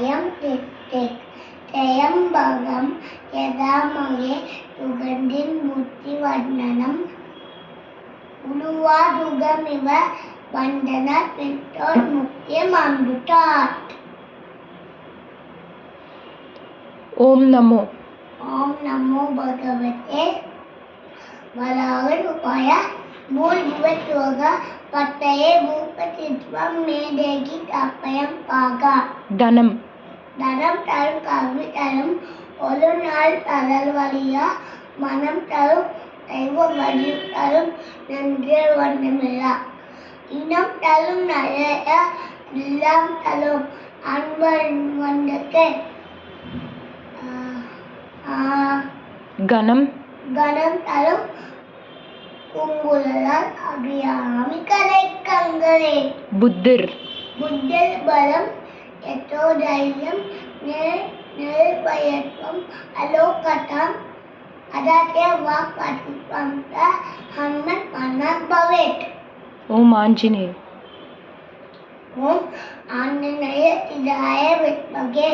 අයම් තෙත්තෙක් තයම් බගම් යදා මගේ දුගන්ඩින් බුද්ධි වන්නනම් උළුවා දුගමිව වන්ඩන පෙට්ටෝ මුක්තිය මන්දුටාත්. ඕම් නමෝ. ඕම් නමෝ භගවතේ. වලාගෙන උපය. मूल जीवत होगा पतये भूप चित्वम में देगी अपयम पागा धनम தரும் கல்வி தரும் ஒரு நாள் தரல் வழியா மனம் தரும் தெய்வ வழி தரும் நன்றே ஒன்றுமில்லா இனம் தரும் நிறைய எல்லாம் தரும் அன்பன் வந்துக்கு கணம். கணம் தரும் உங்குழலால் அபியாமி கலைக்கங்களே புத்திர். புத்தல் பலம் யதோதைரியம் நிர்பயத்துவம் அலோகதம். அதாத்ய வாக் அத்புத்த ஹனுமன் மன பவேத். ஓம் ஆஞ்சநேய. ஓம் ஆஞ்சநேய இதாய வித்மகே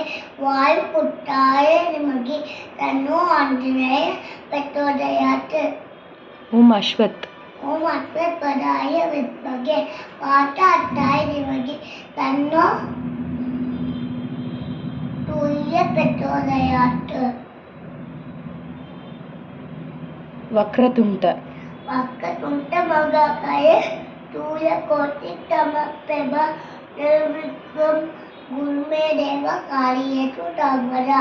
வாய்ப்புட்டாய நிமகே. தன்னோ ஆஞ்சநேய பிரச்சோதயாத்து ஓம் அஸ்வத். ஓம் அஸ்வத் பதாய வித்மகே வாட்டாட்டாய நிமகே. தன்னோ தூய பெற்றோரையாட்டு வக்ரதுண்ட பக்கத்துண்ட மகாகாய தூய கோட்டி தமப்பெப நிர்விக்ரம் குருமே தேவ காரியேற்று தாமரா.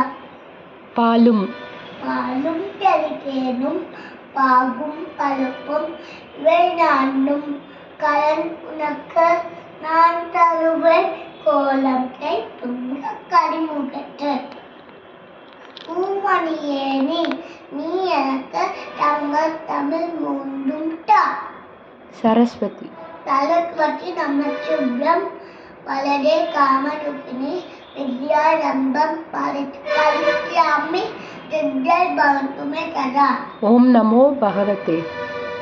பாலும். பாலும் தெளித்தேனும் பாகும் பழுப்பும் இவை நான்கும் கலன் உனக்கு நான் தருவேன் கோலத்தை துங்க கரிமுகத்து பூமணியே நீ நீ எனக்கு தங்க தமிழ் மூன்றும் தா சரஸ்வதி சரஸ்வதி நமச்சுப்ரம் வலதே காமரூபிணி வித்யாரம்பம் பரித்யாமி தித்தல் பவந்துமே கதா ஓம் நமோ பகவதே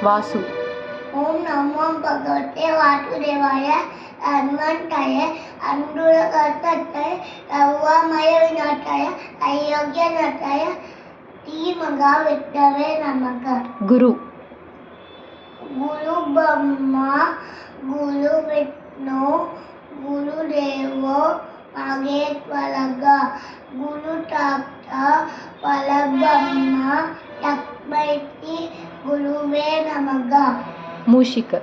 வாசு ஓம் நமோ பகவதே வாசுதேவாய ஹனுமந்தாய அன்புலகர்த்தாய യൗവമയോനായ അയോഗ്യനായ ധീമകാവിട്ടവേ നമുക്ക് ഗുരു ഗുരു ബ്രഹ്മ ഗുരു വിഷ്ണു గురుదేవో మగేశ్వరగ గురు తాత పలబ్రహ్మ లక్ష్మైతి గురువే నమగ మూషిక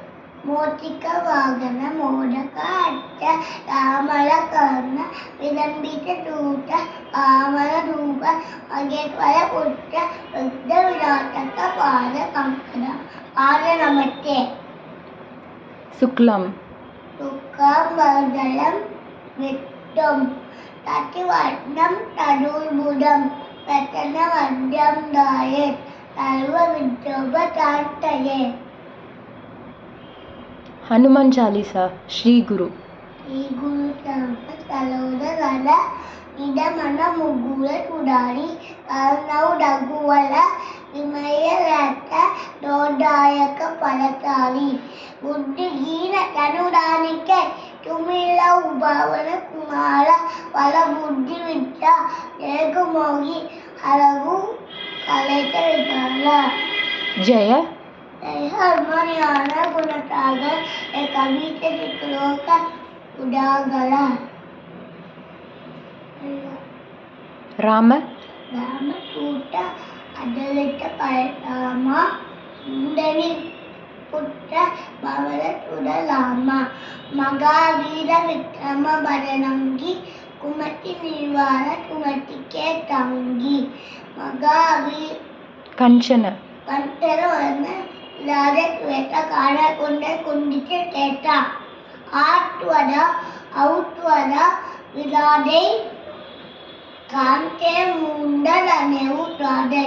ಮೋಚಿಕ ವಾಗನ ಮೋಡಕ ಅಚ್ಚ ರಾಮಲ ಕರ್ಣ ವಿಲಂಬಿತ ದೂತ ಕಾಮಲ ರೂಪ ಮಗೇಶ್ವರ ಉಚ್ಚ ವೃದ್ಧ ವಿರಾಟಕ ಪಾದ ಕಂಕಣ ಪಾದ ನಮಸ್ತೆ சுக்லம் சுக்கமங்கலம் வெட்டும் தட்டிவட்டம் தடுர்புடம் பிரசன வட்டம் தாயே சர்வ விட்டோப தாட்டையே ஹனுமான் சாலிசா ஸ்ரீ குரு ಈ ಗುರುನಾಮ ತಲೋದ ಗಣ ಇದ ಮನ ಮುಗುಳ ಕುಡಾಡಿ ನಾವು ಡಗುವಲ ಇಮಯಲಟ ದೊಡ್ಡಾಯಕ ಫಲತಾಳಿ ಬುದ್ಧಿಹೀನ ತನುಡಾನಿಕೆ ತುಮಿಲ ಉಭಾವನ ಕುಮಾರ ಫಲ ಬುದ್ಧಿ ವಿಟ್ಟ ಏಕಮೋಗಿ ಹಲವು ಕಲೆತ ವಿಧಾನ ಜಯ හර්මරයාන ගොඩටාග කවිත විකලෝක උඩාගල රාම? රාම සූට අදලට පයතාම උඩවි පුට්ට බවල උඩලාම මගාවීර වික්‍රම බරනංගි කුමති නිර්වාණ කුමතිකේ තංගි. මගාවී කංචන. කන්ටර වන්න వలన ఇలాగే శ్వేత కాడకుండా కుండితే కేట ఆట్వద ఔట్వద విలాడే కాంతే ముండలనేవు రాడే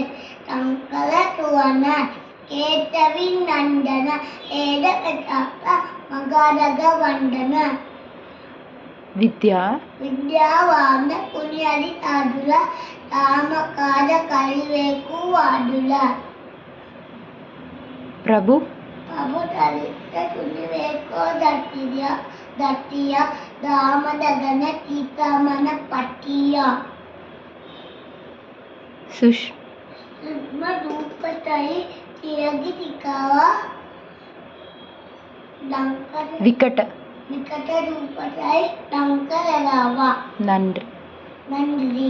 సంకల తువన కేతవి నందన ఏడ పెట్టాక మగాడగ వందన வித்யா విద్యావాన పుణ్యాది సాధుల తామకాద కలివేకు వాడుల ಪ್ರಭು ಪ್ರಭು ಬೇಕೋ ದಟ್ಟಿಯ ದಟ್ಟಿಯ ಧಾಮದ ದನ ತೀರ್ಥಮನ ಪಟ್ಟಿಯ ಸೂಕ್ಷ್ಮ ರೂಪಸ್ಥಳಿ ತಿರಗಿ ಸಿಕ್ಕವ ವಿಕಟ ವಿಕಟ ರೂಪಸ್ಥಳಿ ಡಂಕರವ ನನ್ರಿ நன்றி